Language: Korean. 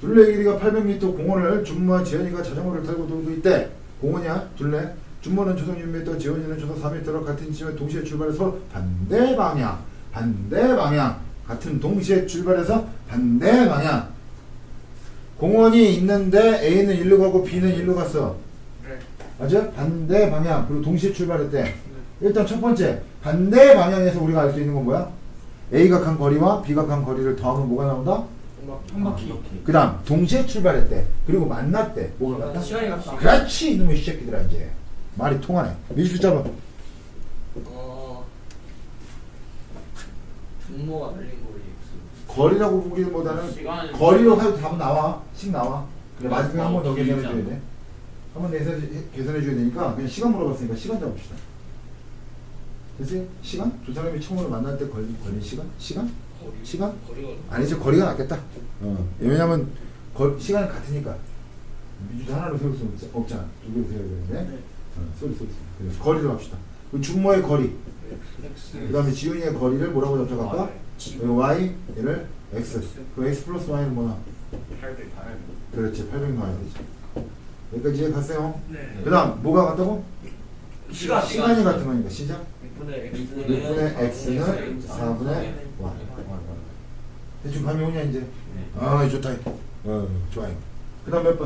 둘레 길이가 800m 공원을 준모와 지연이가 자전거를 타고 돌고 있대. 공원이야 둘레. 준모는 조속 6m, 지연이는 조속 4m로 같은 지점에 동시에 출발해서 반대 방향, 반대 방향, 같은 동시에 출발해서 반대 방향. 공원이 있는데 A는 일로 가고 B는 일로 갔어. 네. 맞아? 반대 방향 그리고 동시에 출발했대. 일단 첫 번째 반대 방향에서 우리가 알 수 있는 건 뭐야? A가 간 거리와 B가 간 거리를 더하면 뭐가 나온다? 한 바퀴. 그 다음 동시에 출발했대 그리고 만났대 뭐가 같다? 시간이 같다. 그렇지 이놈의 새끼들아 이제 말이 통하네 밀수 잡아 어. 분모가 달린 거리 X. 거리라고 보기보다는 시간 거리로 해도 답은 나와 식 나와 그래 마지막에 한 번더 어, 계산해. 줘야 돼한 번 계산해 줘야 되니까 그냥 시간 물어봤으니까 시간 잡읍시다 됐어요? 시간? 두 사람이 처음으로 만날 때 걸린, 걸린 시간? 시간? 거리. 시간? 거리가. 아니죠 거리가 낫겠다 어. 왜냐면 거, 시간이 같으니까 미주도 하나로 세울 수 없- 없잖아 두 개로 세워야 되는데 네. 어, 쏘리 쏘리 그래서 거리로 합시다 그 준모의 거리 X. 그 다음에 지훈이의 거리를 뭐라고. 여기 y 얘를 x 그 x 플러스 y는? 800 800 그렇지 800 나와야 되지 여기까지 이해 갔어요? 네. 그 다음 뭐가 같다고? 시간. 시간이 같은 거니까 시작 6분의 X. 6분의 x는 4분의 y 대충 감이 오냐 이제? 네. 아 좋다 어 좋아요 그 다음 몇 번?